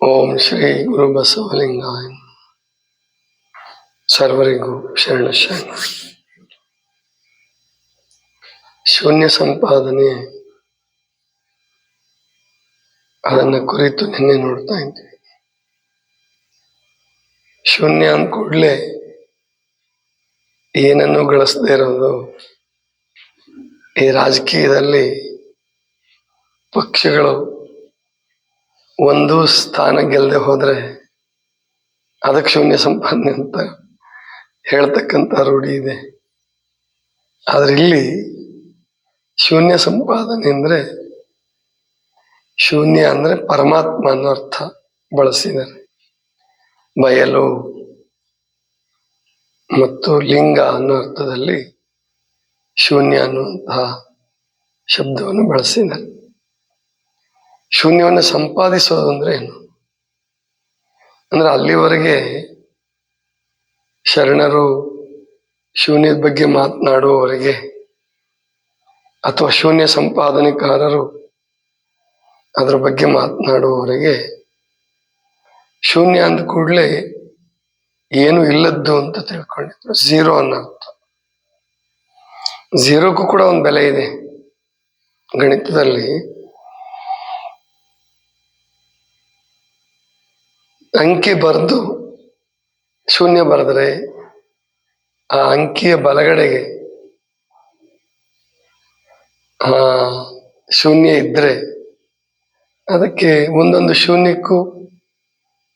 ಓಂ ಶ್ರೀ ಗುರು ಬಸವಲಿಂಗಾಯ ಸರ್ವರಿಗೂ ಶರಣ ಶರಣ. ಶೂನ್ಯ ಸಂಪಾದನೆ ಅದನ್ನ ಕುರಿತು ನಿನ್ನೆ ನೋಡ್ತಾ ಇದ್ದೀವಿ ಶೂನ್ಯ ಅಂದ ಕೂಡಲೇ ಏನನ್ನು ಗಳಿಸದೆ ಇರೋದು ಈ ರಾಜಕೀಯದಲ್ಲಿ ಪಕ್ಷಗಳು ಒಂದು ಸ್ಥಾನ ಗೆಲ್ಲದೆ ಹೋದರೆ ಅದಕ್ಕೆ ಶೂನ್ಯ ಸಂಪಾದನೆ ಅಂತ ಹೇಳ್ತಕ್ಕಂಥ ರೂಢಿ ಇದೆ. ಆದ್ರೆ ಇಲ್ಲಿ ಶೂನ್ಯ ಸಂಪಾದನೆ ಅಂದರೆ ಶೂನ್ಯ ಅಂದ್ರೆ ಪರಮಾತ್ಮ ಅನ್ನೋ ಅರ್ಥ ಬಳಸಿದ್ದಾರೆ. ಬಯಲು ಮತ್ತು ಲಿಂಗ ಅನ್ನೋ ಅರ್ಥದಲ್ಲಿ ಶೂನ್ಯ ಅನ್ನುವಂತಹ ಶಬ್ದವನ್ನು ಬಳಸಿದ್ದಾರೆ. ಶೂನ್ಯವನ್ನು ಸಂಪಾದಿಸೋದು ಅಂದ್ರೆ ಏನು? ಅಂದ್ರೆ ಅಲ್ಲಿವರೆಗೆ ಶರಣರು ಶೂನ್ಯದ ಬಗ್ಗೆ ಮಾತನಾಡುವವರೆಗೆ ಅಥವಾ ಶೂನ್ಯ ಸಂಪಾದನೆಕಾರರು ಅದರ ಬಗ್ಗೆ ಮಾತನಾಡುವವರೆಗೆ ಶೂನ್ಯ ಅಂದ ಕೂಡಲೇ ಏನು ಇಲ್ಲದ್ದು ಅಂತ ತಿಳ್ಕೊಂಡಿದ್ರು. ಝೀರೋ ಅನ್ನೋ ಅರ್ಥ ಝೀರೋಕ್ಕೂ ಕೂಡ ಒಂದು ಬೆಲೆ ಇದೆ ಗಣಿತದಲ್ಲಿ. ಅಂಕಿ ಬರೆದು ಶೂನ್ಯ ಬರೆದ್ರೆ ಆ ಅಂಕಿಯ ಬಲಗಡೆಗೆ ಆ ಶೂನ್ಯ ಇದ್ರೆ ಅದಕ್ಕೆ ಒಂದೊಂದು ಶೂನ್ಯಕ್ಕೂ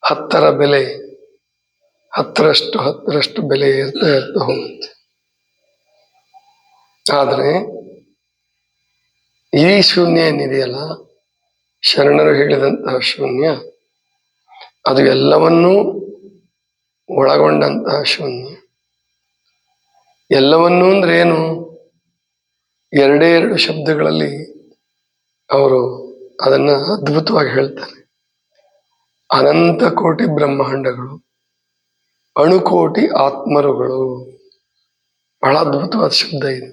ಹತ್ತರ ಬೆಲೆ, ಹತ್ತರಷ್ಟು ಹತ್ತರಷ್ಟು ಬೆಲೆ ಇರ್ತಾ ಇರ್ತಾ ಹೋಗುತ್ತೆ. ಆದರೆ ಈ ಶೂನ್ಯ ಏನಿದೆಯಲ್ಲ, ಶರಣರು ಹೇಳಿದಂತಹ ಶೂನ್ಯ ಅದು ಎಲ್ಲವನ್ನೂ ಒಳಗೊಂಡಂತಹ ಶೂನ್ಯ ಎಲ್ಲವನ್ನೂ ಅಂದ್ರೆ ಏನು? ಎರಡೇ ಎರಡು ಶಬ್ದಗಳಲ್ಲಿ ಅವರು ಅದನ್ನ ಅದ್ಭುತವಾಗಿ ಹೇಳ್ತಾರೆ. ಅನಂತ ಕೋಟಿ ಬ್ರಹ್ಮಾಂಡಗಳು ಅಣುಕೋಟಿ ಆತ್ಮರುಗಳು. ಬಹಳ ಅದ್ಭುತವಾದ ಶಬ್ದ ಇದೆ.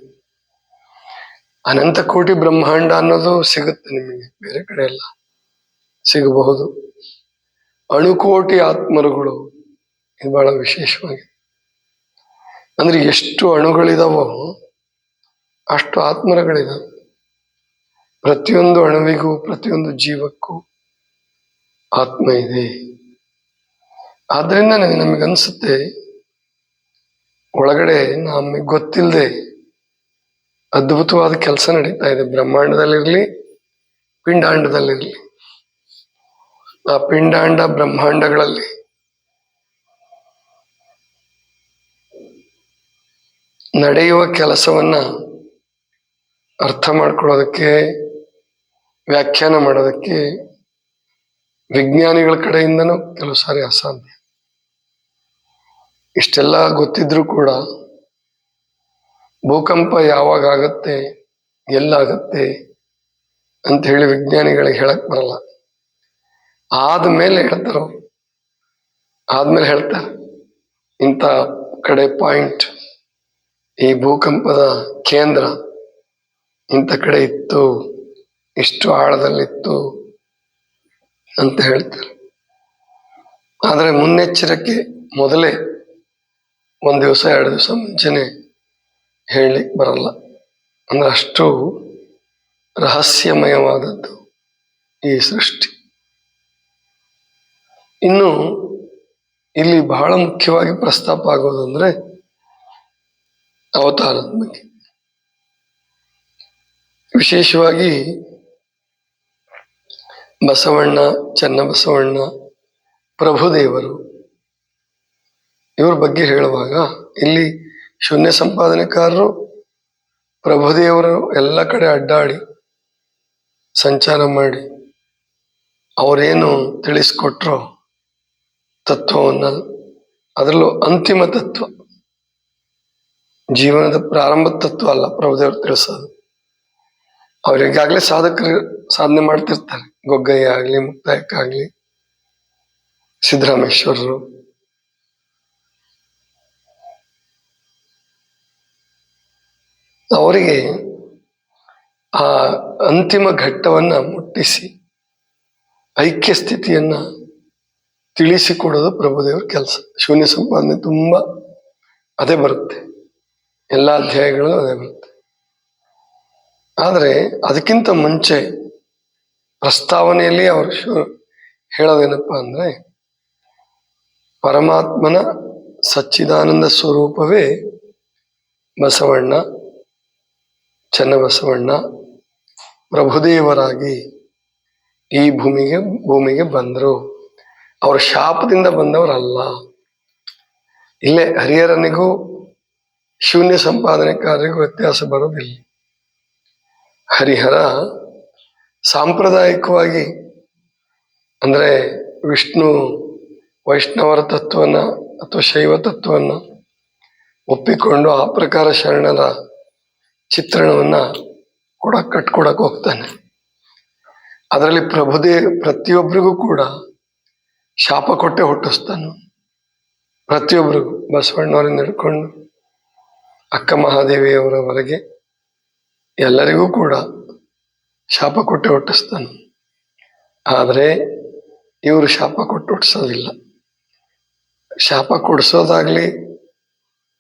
ಅನಂತ ಕೋಟಿ ಬ್ರಹ್ಮಾಂಡ ಅನ್ನೋದು ಸಿಗುತ್ತೆ ನಿಮಗೆ, ಬೇರೆ ಕಡೆ ಎಲ್ಲ ಸಿಗಬಹುದು. ಅಣುಕೋಟಿ ಆತ್ಮರುಗಳು ಇದು ಬಹಳ ವಿಶೇಷವಾಗಿದೆ. ಅಂದ್ರೆ ಎಷ್ಟು ಅಣುಗಳಿದಾವೋ ಅಷ್ಟು ಆತ್ಮರಗಳಿದಾವೆ. ಪ್ರತಿಯೊಂದು ಅಣುವಿಗೂ, ಪ್ರತಿಯೊಂದು ಜೀವಕ್ಕೂ ಆತ್ಮ ಇದೆ. ಆದ್ರಿಂದ ನಮಗನ್ಸುತ್ತೆ ಒಳಗಡೆ ನಮಗೆ ಗೊತ್ತಿಲ್ಲದೆ ಅದ್ಭುತವಾದ ಕೆಲಸ ನಡೀತಾ ಇದೆ. ಬ್ರಹ್ಮಾಂಡದಲ್ಲಿರಲಿ, ಪಿಂಡಾಂಡದಲ್ಲಿರಲಿ. ಪಿಂಡಾಂಡ ಬ್ರಹ್ಮಾಂಡಗಳಲ್ಲಿ. ನಡೆಯುವ ಕೆಲಸವನ್ನ ಅರ್ಥ ಮಾಡ್ಕೊಳ್ಳೋದಕ್ಕೆ, ವ್ಯಾಖ್ಯಾನ ಮಾಡೋದಕ್ಕೆ ವಿಜ್ಞಾನಿಗಳ ಕಡೆಯಿಂದನೂ ಕೆಲವು ಸಾರಿ ಅಸಾಧ್ಯ. ಇಷ್ಟೆಲ್ಲ ಗೊತ್ತಿದ್ರೂ ಕೂಡ ಭೂಕಂಪ ಯಾವಾಗ ಆಗತ್ತೆ, ಎಲ್ಲಾಗತ್ತೆ ಅಂತ ಹೇಳಿ ವಿಜ್ಞಾನಿಗಳಿಗೆ ಹೇಳಕ್ ಬರಲ್ಲ. ಆದ್ಮೇಲೆ ಹೇಳ್ತಾರ? ಆದ್ಮೇಲೆ ಹೇಳ್ತಾರೆ ಇಂಥ ಕಡೆ ಪಾಯಿಂಟ್, ಈ ಭೂಕಂಪದ ಕೇಂದ್ರ ಇಂಥ ಕಡೆ ಇತ್ತು, ಇಷ್ಟು ಆಳದಲ್ಲಿತ್ತು ಅಂತ ಹೇಳ್ತಾರೆ. ಆದರೆ ಮುನ್ನೆಚ್ಚರಿಕೆ ಮೊದಲೇ ಒಂದು ದಿವಸ, ಎರಡು ದಿವಸ ಮುಂಚೆನೆ ಹೇಳಲಿಕ್ಕೆ ಬರಲ್ಲ. ಅಂದ್ರೆ ಅಷ್ಟು ರಹಸ್ಯಮಯವಾದದ್ದು ಈ ಸೃಷ್ಟಿ. ಇನ್ನು ಇಲ್ಲಿ ಬಹಳ ಮುಖ್ಯವಾಗಿ ಪ್ರಸ್ತಾಪ ಆಗೋದಂದ್ರೆ ಅವತಾರದ ಬಗ್ಗೆ. ವಿಶೇಷವಾಗಿ ಬಸವಣ್ಣ, ಚನ್ನಬಸವಣ್ಣ, ಪ್ರಭುದೇವರು ಇವ್ರ ಬಗ್ಗೆ ಹೇಳುವಾಗ ಇಲ್ಲಿ ಶೂನ್ಯ ಸಂಪಾದನೆಕಾರರು, ಪ್ರಭುದೇವರು ಎಲ್ಲ ಕಡೆ ಅಡ್ಡಾಡಿ ಸಂಚಾರ ಮಾಡಿ ಅವರೇನು ತಿಳಿಸ್ಕೊಟ್ರೋ ತತ್ವವನ್ನ ಅದರಲ್ಲೂ ಅಂತಿಮ ತತ್ವ. ಜೀವನದ ಪ್ರಾರಂಭ ತತ್ವ ಅಲ್ಲ, ಪ್ರಭುದೇವರು ತಿಳಿಸೋದು. ಅವ್ರು ಈಗಾಗಲೇ ಸಾಧಕರು ಸಾಧನೆ ಮಾಡ್ತಿರ್ತಾರೆ. ಗೊಗ್ಗಯ್ಯ ಆಗ್ಲಿ ಮುಕ್ತಾಯಕ್ಕಾಗ್ಲಿ ಸಿದ್ದರಾಮೇಶ್ವರರು. ಅವರಿಗೆ ಆ ಅಂತಿಮ ಘಟ್ಟವನ್ನ ಮುಟ್ಟಿಸಿ ಐಕ್ಯ ಸ್ಥಿತಿಯನ್ನ ತಿಳಿಸಿಕೊಡೋದು ಪ್ರಭುದೇವರ ಕೆಲಸ. ಶೂನ್ಯ ಸಂಪಾದನೆ ತುಂಬ ಅದೇ ಬರುತ್ತೆ. ಎಲ್ಲ ಅಧ್ಯಾಯಗಳು ಅದೇ ಬರುತ್ತೆ. ಆದರೆ ಅದಕ್ಕಿಂತ ಮುಂಚೆ ಪ್ರಸ್ತಾವನೆಯಲ್ಲಿ ಅವರು ಶೂ ಹೇಳೋದೇನಪ್ಪ ಅಂದರೆ, ಪರಮಾತ್ಮನ ಸಚ್ಚಿದಾನಂದ ಸ್ವರೂಪವೇ ಬಸವಣ್ಣ, ಚನ್ನಬಸವಣ್ಣ, ಪ್ರಭುದೇವರಾಗಿ ಈ ಭೂಮಿಗೆ ಭೂಮಿಗೆ ಬಂದರು. ಅವ್ರ ಶಾಪದಿಂದ ಬಂದವರಲ್ಲ. ಇಲ್ಲೇ ಹರಿಹರನಿಗೂ ಶೂನ್ಯ ಸಂಪಾದನೆ ಸಂಪಾದನೆಕಾರರಿಗೂ ವ್ಯತ್ಯಾಸ ಬರೋದಿಲ್ಲ. ಹರಿಹರ ಸಾಂಪ್ರದಾಯಿಕವಾಗಿ ಅಂದರೆ ವಿಷ್ಣು, ವೈಷ್ಣವರ ತತ್ವವನ್ನು ಅಥವಾ ಶೈವ ತತ್ವವನ್ನು ಒಪ್ಪಿಕೊಂಡು ಆ ಪ್ರಕಾರ ಶರಣರ ಚಿತ್ರಣವನ್ನು ಕೂಡ ಕಟ್ಕೊಡಕ್ಕೆ ಹೋಗ್ತಾನೆ. ಅದರಲ್ಲಿ ಪ್ರಭುದೇ ಪ್ರತಿಯೊಬ್ಬರಿಗೂ ಕೂಡ ಶಾಪ ಕೊಟ್ಟೆ ಹುಟ್ಟಿಸ್ತಾನು. ಪ್ರತಿಯೊಬ್ಬರಿಗೂ ಬಸವಣ್ಣವರಿಂದ ಹಿಡ್ಕೊಂಡು ಅಕ್ಕ ಮಹಾದೇವಿಯವರವರೆಗೆ ಎಲ್ಲರಿಗೂ ಕೂಡ ಶಾಪ ಕೊಟ್ಟೆ ಹುಟ್ಟಿಸ್ತಾನೆ. ಆದರೆ ಇವರು ಶಾಪ ಕೊಟ್ಟು ಹುಟ್ಟಿಸೋದಿಲ್ಲ. ಶಾಪ ಕೊಡಿಸೋದಾಗ್ಲಿ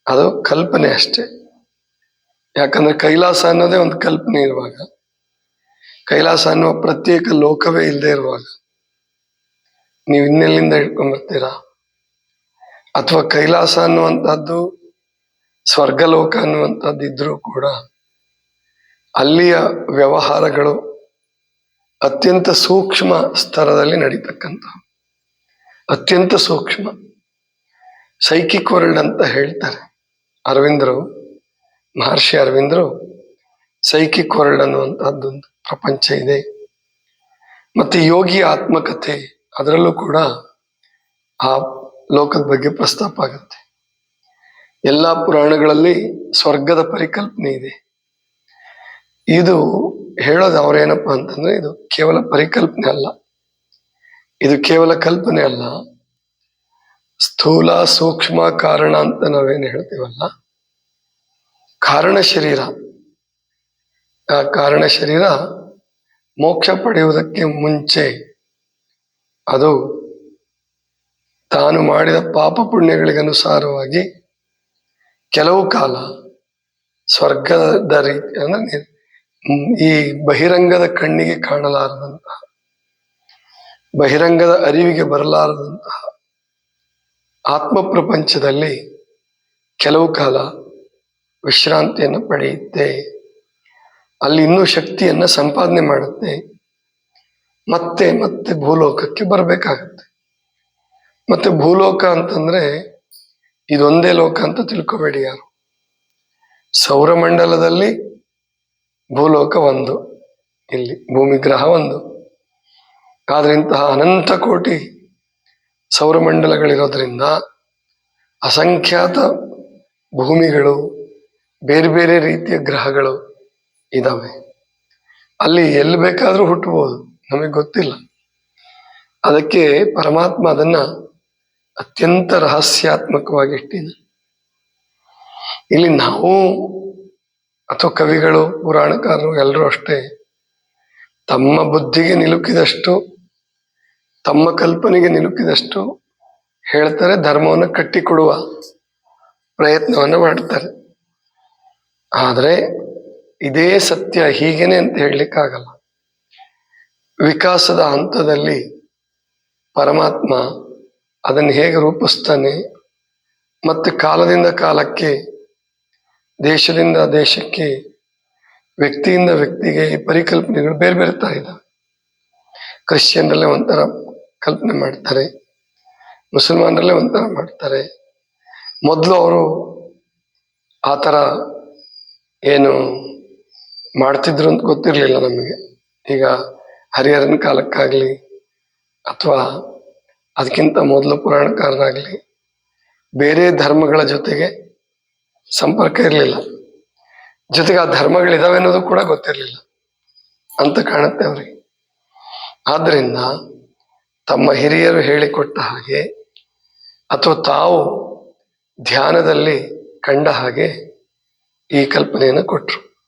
ಅದು ಕಲ್ಪನೆ ಅಷ್ಟೇ. ಯಾಕಂದ್ರೆ ಕೈಲಾಸ ಅನ್ನೋದೇ ಒಂದು ಕಲ್ಪನೆ ಇರುವಾಗ. ಕೈಲಾಸ ಅನ್ನುವ ಪ್ರತ್ಯೇಕ ಲೋಕವೇ ಇಲ್ಲದೆ ಇರುವಾಗ. ನೀವು ಇನ್ನೆಲ್ಲಿಂದ ಹಿಡ್ಕೊಂಡ್ಬರ್ತೀರಾ ಅಥವಾ ಕೈಲಾಸ ಅನ್ನುವಂಥದ್ದು, ಸ್ವರ್ಗಲೋಕ ಅನ್ನುವಂಥದ್ದು ಇದ್ರೂ ಕೂಡ ಅಲ್ಲಿಯ ವ್ಯವಹಾರಗಳು ಅತ್ಯಂತ ಸೂಕ್ಷ್ಮ ಸ್ತರದಲ್ಲಿ ನಡೀತಕ್ಕಂಥ ಅತ್ಯಂತ ಸೂಕ್ಷ್ಮ. ಸೈಕಿಕ್ ವರ್ಲ್ಡ್ ಅಂತ ಹೇಳ್ತಾರೆ. ಅರವಿಂದರು, ಮಹರ್ಷಿ ಅರವಿಂದರು ಸೈಕಿಕ್ ವರ್ಲ್ಡ್ ಅನ್ನುವಂಥದ್ದೊಂದು ಪ್ರಪಂಚ ಇದೆ. ಮತ್ತೆ ಯೋಗಿ ಆತ್ಮಕಥೆ ಅದರಲ್ಲೂ ಕೂಡ ಆ ಲೋಕದ ಬಗ್ಗೆ ಪ್ರಸ್ತಾಪ ಆಗುತ್ತೆ. ಎಲ್ಲ ಪುರಾಣಗಳಲ್ಲಿ ಸ್ವರ್ಗದ ಪರಿಕಲ್ಪನೆ ಇದೆ. ಇದು ಹೇಳೋದು ಅವರೇನಪ್ಪ ಅಂತಂದ್ರೆ ಇದು ಕೇವಲ ಪರಿಕಲ್ಪನೆ ಅಲ್ಲ. ಇದು ಕೇವಲ ಕಲ್ಪನೆ ಅಲ್ಲ. ಸ್ಥೂಲ ಸೂಕ್ಷ್ಮ ಕಾರಣ ಅಂತ ನಾವೇನು ಹೇಳ್ತೀವಲ್ಲ? ಕಾರಣ ಶರೀರ. ಆ ಕಾರಣ ಶರೀರ ಮೋಕ್ಷ ಪಡೆಯುವುದಕ್ಕೆ ಮುಂಚೆ ಅದು ತಾನು ಮಾಡಿದ ಪಾಪ ಪುಣ್ಯಗಳಿಗನುಸಾರವಾಗಿ ಕೆಲವು ಕಾಲ ಸ್ವರ್ಗದ ರೀತಿ, ಅಂದ್ರೆ ಈ ಬಹಿರಂಗದ ಕಣ್ಣಿಗೆ ಕಾಣಲಾರದಂತಹ, ಬಹಿರಂಗದ ಅರಿವಿಗೆ ಬರಲಾರದಂತಹ ಆತ್ಮ ಪ್ರಪಂಚದಲ್ಲಿ ಕೆಲವು ಕಾಲ ವಿಶ್ರಾಂತಿಯನ್ನು ಪಡೆಯುತ್ತೆ. ಅಲ್ಲಿ ಇನ್ನೂ ಶಕ್ತಿಯನ್ನು ಸಂಪಾದನೆ ಮಾಡುತ್ತೆ. ಮತ್ತೆ ಮತ್ತೆ ಭೂಲೋಕಕ್ಕೆ ಬರಬೇಕಾಗತ್ತೆ. ಮತ್ತೆ ಭೂಲೋಕ ಅಂತಂದ್ರೆ ಇದೊಂದೇ ಲೋಕ ಅಂತ ತಿಳ್ಕೊಬೇಡಿ ಯಾರು. ಸೌರಮಂಡಲದಲ್ಲಿ ಭೂಲೋಕ ಒಂದು, ಇಲ್ಲಿ ಭೂಮಿ ಗ್ರಹ ಒಂದು. ಆದ್ರೆ ಇಂತಹ ಅನಂತ ಕೋಟಿ ಸೌರಮಂಡಲಗಳಿರೋದ್ರಿಂದ ಅಸಂಖ್ಯಾತ ಭೂಮಿಗಳು, ಬೇರೆ ಬೇರೆ ರೀತಿಯ ಗ್ರಹಗಳು ಇದಾವೆ. ಅಲ್ಲಿ ಎಲ್ಲಿ ಬೇಕಾದರೂ ಹುಟ್ಟಬಹುದು. ನಮಗೆ ಗೊತ್ತಿಲ್ಲ. ಅದಕ್ಕೆ ಪರಮಾತ್ಮ ಅದನ್ನ ಅತ್ಯಂತ ರಹಸ್ಯಾತ್ಮಕವಾಗಿ ಇಟ್ಟಿದೆ. ಇಲ್ಲಿ ನಾವು ಅಥವಾ ಕವಿಗಳು, ಪುರಾಣಕಾರರು ಎಲ್ಲರೂ ಅಷ್ಟೇ ತಮ್ಮ ಬುದ್ಧಿಗೆ ನಿಲುಕಿದಷ್ಟು, ತಮ್ಮ ಕಲ್ಪನೆಗೆ ನಿಲುಕಿದಷ್ಟು ಹೇಳ್ತಾರೆ, ಧರ್ಮವನ್ನು ಕಟ್ಟಿಕೊಡುವ ಪ್ರಯತ್ನವನ್ನು ಮಾಡ್ತಾರೆ. ಆದರೆ ಇದೇ ಸತ್ಯ ಹೀಗೇನೆ ಅಂತ ಹೇಳಲಿಕ್ಕಾಗಲ್ಲ. ವಿಕಾಸದ ಹಂತದಲ್ಲಿ ಪರಮಾತ್ಮ ಅದನ್ನು ಹೇಗೆ ರೂಪಿಸ್ತಾನೆ ಮತ್ತು ಕಾಲದಿಂದ ಕಾಲಕ್ಕೆ, ದೇಶದಿಂದ ದೇಶಕ್ಕೆ, ವ್ಯಕ್ತಿಯಿಂದ ವ್ಯಕ್ತಿಗೆ ಈ ಪರಿಕಲ್ಪನೆಗಳು ಬೇರೆ ಬೇರೆ ಥರ ಇದ್ದಾವೆ ಕ್ರಿಶ್ಚಿಯನ್ರಲ್ಲೇ ಒಂಥರ ಕಲ್ಪನೆ ಮಾಡ್ತಾರೆ, ಮುಸಲ್ಮಾನರಲ್ಲೇ ಒಂಥರ ಮಾಡ್ತಾರೆ. ಮೊದಲು ಅವರು ಆ ಥರ ಏನು ಮಾಡ್ತಿದ್ರು ಅಂತ ಗೊತ್ತಿರಲಿಲ್ಲ ನಮಗೆ. ಈಗ ಹರಿಹರನ ಕಾಲಕ್ಕಾಗ್ಲಿ ಅಥವಾ ಅದಕ್ಕಿಂತ ಮೊದಲು ಪುರಾಣಕಾರನಾಗಲಿ ಬೇರೆ ಧರ್ಮಗಳ ಜೊತೆಗೆ ಸಂಪರ್ಕ ಇರಲಿಲ್ಲ. ಜೊತೆಗೆ ಆ ಧರ್ಮಗಳಿದಾವೆ ಅನ್ನೋದು ಕೂಡ ಗೊತ್ತಿರಲಿಲ್ಲ. ಅಂತ ಕಾಣುತ್ತೆ ಅವ್ರಿಗೆ. ಆದ್ದರಿಂದ ತಮ್ಮ ಹಿರಿಯರು ಹೇಳಿಕೊಟ್ಟ ಹಾಗೆ ಅಥವಾ ತಾವು ಧ್ಯಾನದಲ್ಲಿ ಕಂಡ ಹಾಗೆ ಈ ಕಲ್ಪನೆಯನ್ನು ಕೊಟ್ಟರು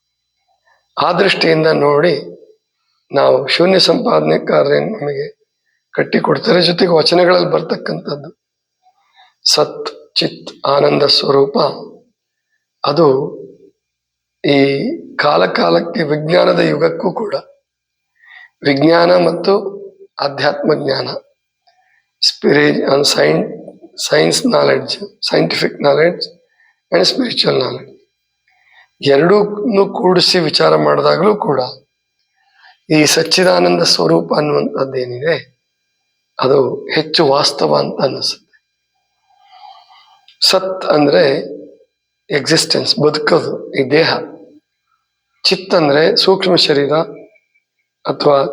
ಆ ದೃಷ್ಟಿಯಿಂದ ನೋಡಿ ನಾವು ಶೂನ್ಯ ಸಂಪಾದನೆ ಕಾರ್ಯ ನಮಗೆ ಕಟ್ಟಿ ಕೊಡ್ತಾರೆ ಜೊತೆಗೆ ವಚನಗಳಲ್ಲಿ ಬರ್ತಕ್ಕಂಥದ್ದು, ಸತ್, ಚಿತ್, ಆನಂದ ಸ್ವರೂಪ. ಅದು ಈ ಕಾಲಕಾಲಕ್ಕೆ ವಿಜ್ಞಾನದ ಯುಗಕ್ಕೂ ಕೂಡ ವಿಜ್ಞಾನ ಮತ್ತು ಆಧ್ಯಾತ್ಮ ಜ್ಞಾನ ಸ್ಪಿರಿ sign science knowledge scientific knowledge and spiritual knowledge ಎರಡೂ ಕೂಡಿಸಿ ವಿಚಾರ ಮಾಡಿದಾಗಲೂ ಕೂಡ ಈ ಸಚ್ಚಿದಾನಂದ ಸ್ವರೂಪ ಅನ್ನುವಂಥದ್ದೇನಿದೆ, ಅದು ಹೆಚ್ಚು ವಾಸ್ತವ ಅಂತ ಅನ್ನಿಸುತ್ತೆ. ಸತ್ ಅಂದ್ರೆ ಎಕ್ಸಿಸ್ಟೆನ್ಸ್ ಬದುಕೋದು, ಈ ದೇಹ. ಚಿತ್ ಅಂದ್ರೆ ಸೂಕ್ಷ್ಮ ಶರೀರ ಅಥವಾ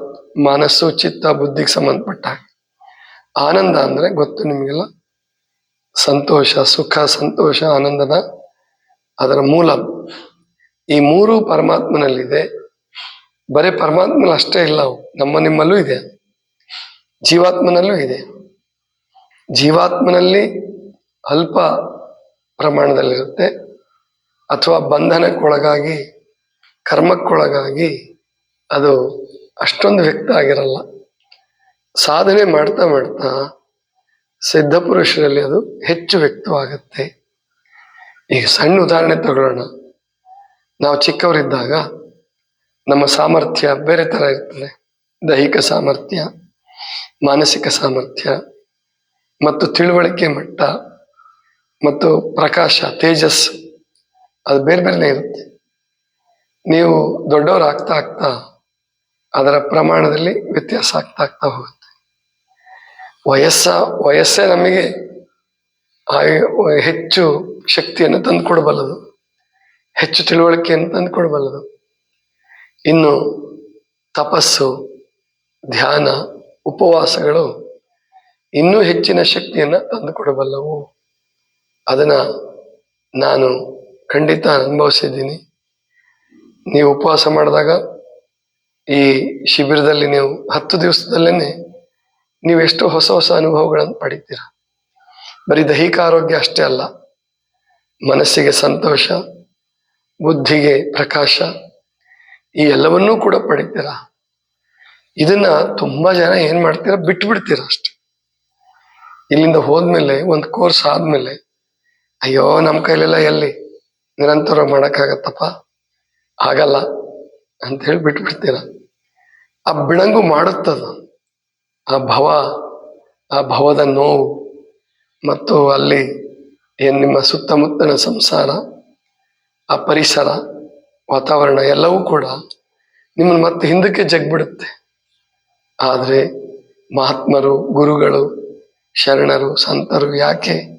ಮನಸ್ಸು, ಚಿತ್ತ, ಬುದ್ಧಿಗೆ ಸಂಬಂಧಪಟ್ಟ ಆನಂದ ಅಂದ್ರೆ ಗೊತ್ತು ನಿಮಗೆಲ್ಲ? ಸಂತೋಷ, ಸುಖ, ಸಂತೋಷ ಆನಂದದ ಅದರ ಮೂಲ. ಈ ಮೂರು ಪರಮಾತ್ಮನಲ್ಲಿದೆ. ಬರೀ ಪರಮಾತ್ಮನಲ್ಲಿ ಅಷ್ಟೇ ಇಲ್ಲ ಅವು. ನಮ್ಮ ನಿಮ್ಮಲ್ಲೂ ಇದೆ. ಜೀವಾತ್ಮನಲ್ಲೂ ಇದೆ. ಜೀವಾತ್ಮನಲ್ಲಿ ಅಲ್ಪ ಪ್ರಮಾಣದಲ್ಲಿರುತ್ತೆ. ಅಥವಾ ಬಂಧನಕ್ಕೊಳಗಾಗಿ, ಕರ್ಮಕ್ಕೊಳಗಾಗಿ ಅದು ಅಷ್ಟೊಂದು ವ್ಯಕ್ತ ಆಗಿರಲ್ಲ. ಸಾಧನೆ ಮಾಡ್ತಾ ಮಾಡ್ತಾ ಸಿದ್ಧಪುರುಷರಲ್ಲಿ ಅದು ಹೆಚ್ಚು ವ್ಯಕ್ತವಾಗುತ್ತೆ. ಈಗ ಸಣ್ಣ ಉದಾಹರಣೆ ತಗೊಳ್ಳೋಣ. ನಾವು ಚಿಕ್ಕವರಿದ್ದಾಗ ನಮ್ಮ ಸಾಮರ್ಥ್ಯ ಬೇರೆ ತರ ಇರ್ತದೆ. ದೈಹಿಕ ಸಾಮರ್ಥ್ಯ, ಮಾನಸಿಕ ಸಾಮರ್ಥ್ಯ, ಮತ್ತು ತಿಳುವಳಿಕೆ ಮಟ್ಟ, ಮತ್ತು ಪ್ರಕಾಶ, ತೇಜಸ್, ಅದು ಬೇರೆ ಬೇರೆನೇ ಇರುತ್ತೆ. ನೀವು ದೊಡ್ಡವರಾಗ್ತಾ ಆಗ್ತಾ ಅದರ ಪ್ರಮಾಣದಲ್ಲಿ ವ್ಯತ್ಯಾಸ ಆಗ್ತಾ ಆಗ್ತಾ ಹೋಗುತ್ತೆ. ವಯಸ್ಸ, ವಯಸ್ಸೇ ನಮಗೆ ಹೆಚ್ಚು ಶಕ್ತಿಯನ್ನು ತಂದುಕೊಡಬಲ್ಲದು. ಹೆಚ್ಚು ತಿಳುವಳಿಕೆಯನ್ನು ತಂದುಕೊಡಬಲ್ಲದು. ಇನ್ನು ತಪಸ್ಸು, ಧ್ಯಾನ, ಉಪವಾಸಗಳು ಇನ್ನೂ ಹೆಚ್ಚಿನ ಶಕ್ತಿಯನ್ನು ತಂದುಕೊಡಬಲ್ಲವು. ಅದನ್ನು ನಾನು ಖಂಡಿತ ಅನುಭವಿಸಿದ್ದೀನಿ. ನೀವು ಉಪವಾಸ ಮಾಡಿದಾಗ ಈ ಶಿಬಿರದಲ್ಲಿ ನೀವು ಹತ್ತು ದಿವಸದಲ್ಲೇ ನೀವು ಎಷ್ಟು ಹೊಸ ಹೊಸ ಅನುಭವಗಳನ್ನು ಪಡಿತೀರ. ಬರೀ ದೈಹಿಕ ಆರೋಗ್ಯ ಅಷ್ಟೇ ಅಲ್ಲ, ಮನಸ್ಸಿಗೆ ಸಂತೋಷ, ಬುದ್ಧಿಗೆ ಪ್ರಕಾಶ ಈ ಎಲ್ಲವನ್ನೂ ಕೂಡ ಪಡಿತೀರ? ಇದನ್ನ ತುಂಬಾ ಜನ ಏನ್ ಮಾಡ್ತೀರಾ ಬಿಟ್ಟು ಬಿಡ್ತೀರ ಅಷ್ಟೆ. ಇಲ್ಲಿಂದ ಹೋದ್ಮೇಲೆ, ಒಂದು ಕೋರ್ಸ್ ಆದ್ಮೇಲೆ, ಅಯ್ಯೋ ನಮ್ಮ ಕೈಲೆಲ್ಲ ಎಲ್ಲಿ? ನಿರಂತರ ಮಾಡಕ್ಕಾಗತ್ತಪ್ಪ? ಆಗಲ್ಲ ಅಂತ ಹೇಳಿ ಬಿಟ್ಬಿಡ್ತೀರ? ಆ ಬಿಡಂಗು ಮಾಡುತ್ತದ. ಆ ಭವ, ಆ ಭವದ ನೋವು, ಮತ್ತು ಅಲ್ಲಿ ಏನ್ ನಿಮ್ಮ ಸುತ್ತಮುತ್ತಲಿನ ಸಂಸಾರ, ಆ ಪರಿಸರ ವಾತಾವರಣ ಎಲ್ಲವೂ ಕೂಡ ನಿಮ್ಮನ್ನು ಮತ್ತೆ ಹಿಂದಕ್ಕೆ ಜಗ್ಬಿಡುತ್ತೆ. ಆದರೆ ಮಹಾತ್ಮರು, ಗುರುಗಳು, ಶರಣರು, ಸಂತರು ಯಾಕೆ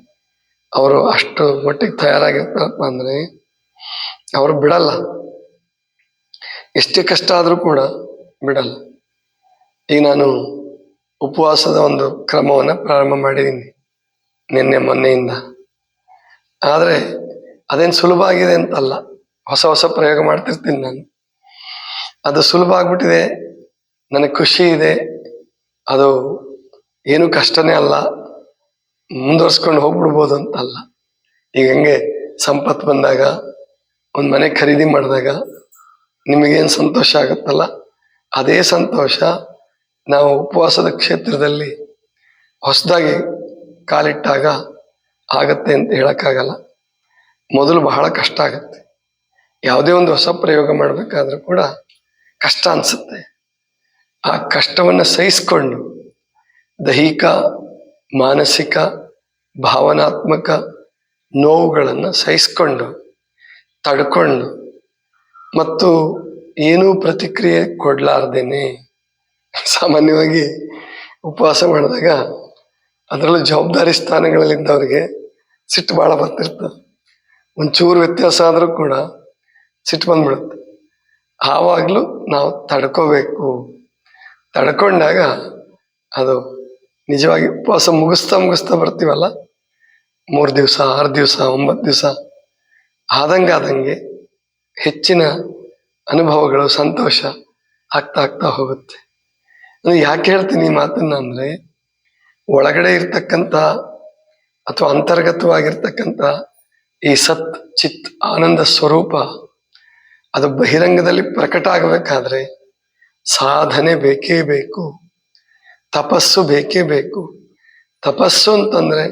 ಅವರು ಅಷ್ಟು ಮಟ್ಟಿಗೆ ತಯಾರಾಗಿರ್ತಾರಪ್ಪ ಅಂದರೆ ಅವರು ಬಿಡಲ್ಲ. ಎಷ್ಟೇ ಕಷ್ಟ ಆದರೂ ಕೂಡ ಬಿಡಲ್ಲ. ಈಗ ನಾನು ಉಪವಾಸದ ಒಂದು ಕ್ರಮವನ್ನು ಪ್ರಾರಂಭ ಮಾಡಿದ್ದೀನಿ ನಿನ್ನೆ ಮೊನ್ನೆಯಿಂದ. ಆದರೆ ಅದೇನು ಸುಲಭ ಆಗಿದೆ ಅಂತಲ್ಲ. ಹೊಸ ಹೊಸ ಪ್ರಯೋಗ ಮಾಡ್ತಿರ್ತೀನಿ ನಾನು. ಅದು ಸುಲಭ ಆಗ್ಬಿಟ್ಟಿದೆ, ನನಗೆ ಖುಷಿ ಇದೆ, ಅದು ಏನು ಕಷ್ಟನೇ ಅಲ್ಲ, ಮುಂದುವರ್ಸ್ಕೊಂಡು ಹೋಗ್ಬಿಡ್ಬೋದು ಅಂತಲ್ಲ. ಈಗ ಹಂಗೆ ಸಂಪತ್ತು ಬಂದಾಗ, ಒಂದು ಮನೆ ಖರೀದಿ ಮಾಡಿದಾಗ ನಿಮಗೇನು ಸಂತೋಷ ಆಗುತ್ತಲ್ಲ? ಅದೇ ಸಂತೋಷ ನಾವು ಉಪವಾಸದ ಕ್ಷೇತ್ರದಲ್ಲಿ ಹೊಸದಾಗಿ ಕಾಲಿಟ್ಟಾಗ ಆಗತ್ತೆ ಅಂತ ಹೇಳೋಕ್ಕಾಗಲ್ಲ. ಮೊದಲು ಬಹಳ ಕಷ್ಟ ಆಗತ್ತೆ. ಯಾವುದೇ ಒಂದು ಹೊಸ ಪ್ರಯೋಗ ಮಾಡಬೇಕಾದ್ರೂ ಕೂಡ ಕಷ್ಟ ಅನಿಸುತ್ತೆ. ಆ ಕಷ್ಟವನ್ನು ಸಹಿಸಿಕೊಂಡು ದೈಹಿಕ, ಮಾನಸಿಕ, ಭಾವನಾತ್ಮಕ ನೋವುಗಳನ್ನು ಸಹಿಸಿಕೊಂಡು ತಡ್ಕೊಂಡು ಮತ್ತು ಏನೂ ಪ್ರತಿಕ್ರಿಯೆ ಕೊಡಲಾರ್ದೇನೆ. ಸಾಮಾನ್ಯವಾಗಿ ಉಪವಾಸ ಮಾಡಿದಾಗ ಅದರಲ್ಲೂ ಜವಾಬ್ದಾರಿ ಸ್ಥಾನಗಳಲ್ಲಿದ್ದವ್ರಿಗೆ ಸಿಟ್ಟು ಭಾಳ ಬರ್ತಿರ್ತದೆ. ಒಂಚೂರು ವ್ಯತ್ಯಾಸ ಆದರೂ ಕೂಡ ಸಿಟ್ಟು ಬಂದ್ಬಿಡುತ್ತೆ. ಆವಾಗಲೂ ನಾವು ತಡ್ಕೋಬೇಕು. ತಡ್ಕೊಂಡಾಗ ಅದು ನಿಜವಾಗಿ ಉಪವಾಸ ಮುಗಿಸ್ತಾ ಮುಗಿಸ್ತಾ ಬರ್ತೀವಲ್ಲ? ಮೂರು ದಿವಸ, ಆರು ದಿವಸ, ಒಂಬತ್ತು ದಿವಸ ಆದಂಗೆ ಆದಂಗೆ ಹೆಚ್ಚಿನ ಅನುಭವಗಳು, ಸಂತೋಷ ಆಗ್ತಾ ಆಗ್ತಾ ಹೋಗುತ್ತೆ. ನಾನು ಯಾಕೆ ಹೇಳ್ತೀನಿ ಈ ಮಾತನ್ನ ಅಂದರೆ, ಒಳಗಡೆ ಇರ್ತಕ್ಕಂಥ ಅಥವಾ ಅಂತರ್ಗತವಾಗಿರ್ತಕ್ಕಂಥ ಈ ಸತ್, ಚಿತ್, ಆನಂದ ಸ್ವರೂಪ ಅದು ಬಹಿರಂಗದಲ್ಲಿ ಪ್ರಕಟ ಆಗಬೇಕಾದ್ರೆ ಸಾಧನೆ ಬೇಕೇ ಬೇಕು, ತಪಸ್ಸು ಬೇಕೇ ಬೇಕು. ತಪಸ್ಸು ಅಂತಂದ್ರೆ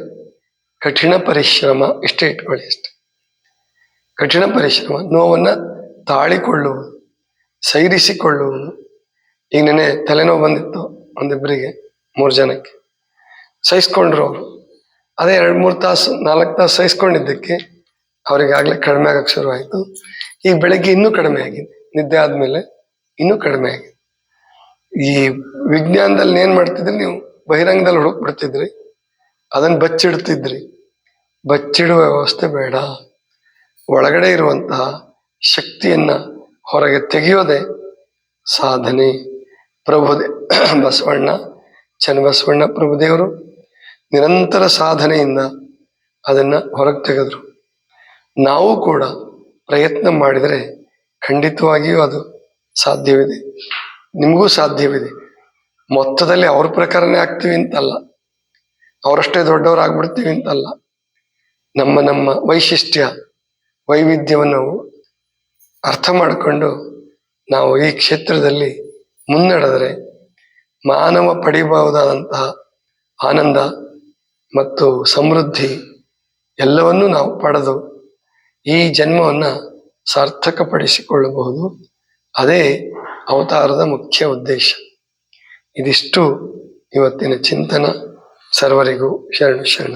ಕಠಿಣ ಪರಿಶ್ರಮ ಇಷ್ಟೇ ಇಟ್ಕೊಳ್ಳಿ ಅಷ್ಟೆ. ಕಠಿಣ ಪರಿಶ್ರಮ, ನೋವನ್ನ ತಾಳಿಕೊಳ್ಳುವುದು, ಸೈರಿಸಿಕೊಳ್ಳುವುದು. ಈಗ ನೆನೆ ತಲೆನೋವು ಬಂದಿತ್ತು ಒಂದಿಬ್ಬರಿಗೆ, ಮೂರು ಜನಕ್ಕೆ. ಸಹಿಸ್ಕೊಂಡ್ರು ಅವರು. ಅದೇ ಎರಡು ಮೂರು ತಾಸು, ನಾಲ್ಕು ತಾಸು ಸಹಿಸ್ಕೊಂಡಿದ್ದಕ್ಕೆ ಅವರಿಗಾಗಲೇ ಕಡಿಮೆ ಆಗಕ್ಕೆ ಶುರುವಾಯಿತು. ಈಗ ಬೆಳಗ್ಗೆ ಇನ್ನೂ ಕಡಿಮೆ ಆಗಿದೆ. ನಿದ್ದೆ ಆದಮೇಲೆ ಇನ್ನೂ ಕಡಿಮೆ ಆಗಿದೆ. ಈ ವಿಜ್ಞಾನದಲ್ಲಿ ಏನ್ ಮಾಡ್ತಿದ್ರಿ ನೀವು? ಬಹಿರಂಗದಲ್ಲಿ ಹುಡುಕ್ಬಿಡ್ತಿದ್ರಿ ಅದನ್ನ ಬಚ್ಚಿಡ್ತಿದ್ರಿ. ಬಚ್ಚಿಡುವ ವ್ಯವಸ್ಥೆ ಬೇಡ. ಒಳಗಡೆ ಇರುವಂತಹ ಶಕ್ತಿಯನ್ನ ಹೊರಗೆ ತೆಗೆಯೋದೆ ಸಾಧನೆ. ಪ್ರಭುದೇ ಬಸವಣ್ಣ ಚನ್ನಬಸವಣ್ಣ ಪ್ರಭುದೇವರು ನಿರಂತರ ಸಾಧನೆಯಿಂದ ಅದನ್ನ ಹೊರಗೆ ತೆಗೆದ್ರು. ನಾವು ಕೂಡ ಪ್ರಯತ್ನ ಮಾಡಿದರೆ ಖಂಡಿತವಾಗಿಯೂ ಅದು ಸಾಧ್ಯವಿದೆ. ನಿಮಗೂ ಸಾಧ್ಯವಿದೆ. ಮೊತ್ತದಲ್ಲಿ ಅವ್ರ ಪ್ರಕಾರನೇ ಆಗ್ತೀವಿ ಅಂತಲ್ಲ. ಅವರಷ್ಟೇ ದೊಡ್ಡವರಾಗ್ಬಿಡ್ತೀವಿ ಅಂತಲ್ಲ. ನಮ್ಮ ನಮ್ಮ ವೈಶಿಷ್ಟ್ಯ, ವೈವಿಧ್ಯವನ್ನು ಅರ್ಥ ಮಾಡಿಕೊಂಡು ನಾವು ಈ ಕ್ಷೇತ್ರದಲ್ಲಿ ಮುನ್ನಡೆದರೆ ಮಾನವ ಪಡೆಯಬಹುದಾದಂತಹ ಆನಂದ ಮತ್ತು ಸಮೃದ್ಧಿ ಎಲ್ಲವನ್ನೂ ನಾವು ಪಡೆದು ಈ ಜನ್ಮವನ್ನು ಸಾರ್ಥಕಪಡಿಸಿಕೊಳ್ಳಬಹುದು. ಅದೇ ಅವತಾರದ ಮುಖ್ಯ ಉದ್ದೇಶ. ಇದಿಷ್ಟು ಇವತ್ತಿನ ಚಿಂತನ. ಸರ್ವರಿಗೂ ಶರಣ ಶರಣ.